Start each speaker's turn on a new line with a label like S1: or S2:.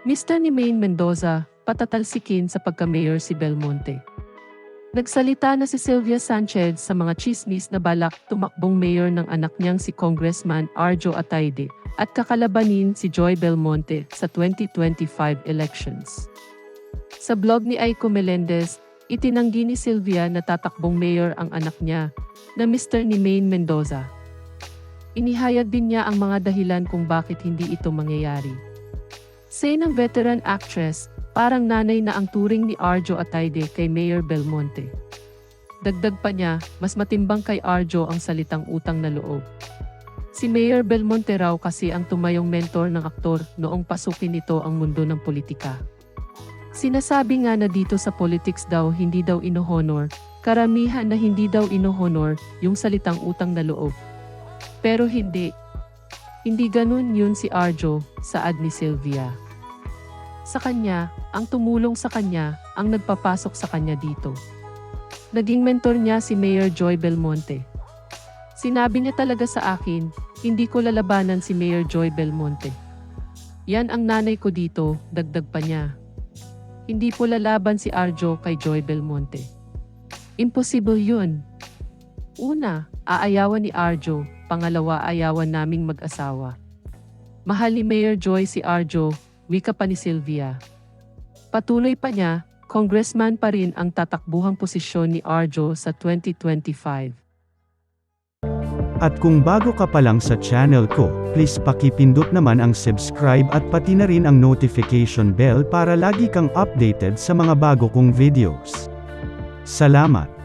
S1: Mista ni Maine Mendoza, patatalsikin sa pagka-mayor si Belmonte. Nagsalita na si Sylvia Sanchez sa mga chismis na balak tumakbong mayor ng anak niyang si Congressman Arjo Atayde at kakalabanin si Joy Belmonte sa 2025 elections. Sa blog ni Aiko Melendez, itinanggi ni Sylvia na tatakbong mayor ang anak niya na Mr. ni Maine Mendoza. Inihayag din niya ang mga dahilan kung bakit hindi ito mangyayari. Say ng veteran actress, parang nanay na ang turing ni Arjo Atayde kay Mayor Belmonte. Dagdag pa niya, mas matimbang kay Arjo ang salitang utang na loob. Si Mayor Belmonte raw kasi ang tumayong mentor ng aktor noong pasukin nito ang mundo ng politika. Sinasabi nga na dito sa politics daw hindi daw inohonor, karamihan na hindi daw inohonor yung salitang utang na loob. Pero hindi. Hindi ganun yun si Arjo, saad ni Sylvia. Sa kanya, ang tumulong sa kanya, ang nagpapasok sa kanya dito. Naging mentor niya si Mayor Joy Belmonte. Sinabi niya talaga sa akin, hindi ko lalabanan si Mayor Joy Belmonte. Yan ang nanay ko dito, dagdag pa niya. Hindi po lalaban si Arjo kay Joy Belmonte. Imposible yun. Una, aayawan ni Arjo, pangalawa ayawan naming mag-asawa. Mahal ni Mayor Joy si Arjo, wika pa ni Sylvia. Patuloy pa niya, congressman pa rin ang tatakbuhang posisyon ni Arjo sa 2025.
S2: At kung bago ka pa lang sa channel ko, please pakipindot naman ang subscribe at pati na rin ang notification bell para lagi kang updated sa mga bago kong videos. Salamat!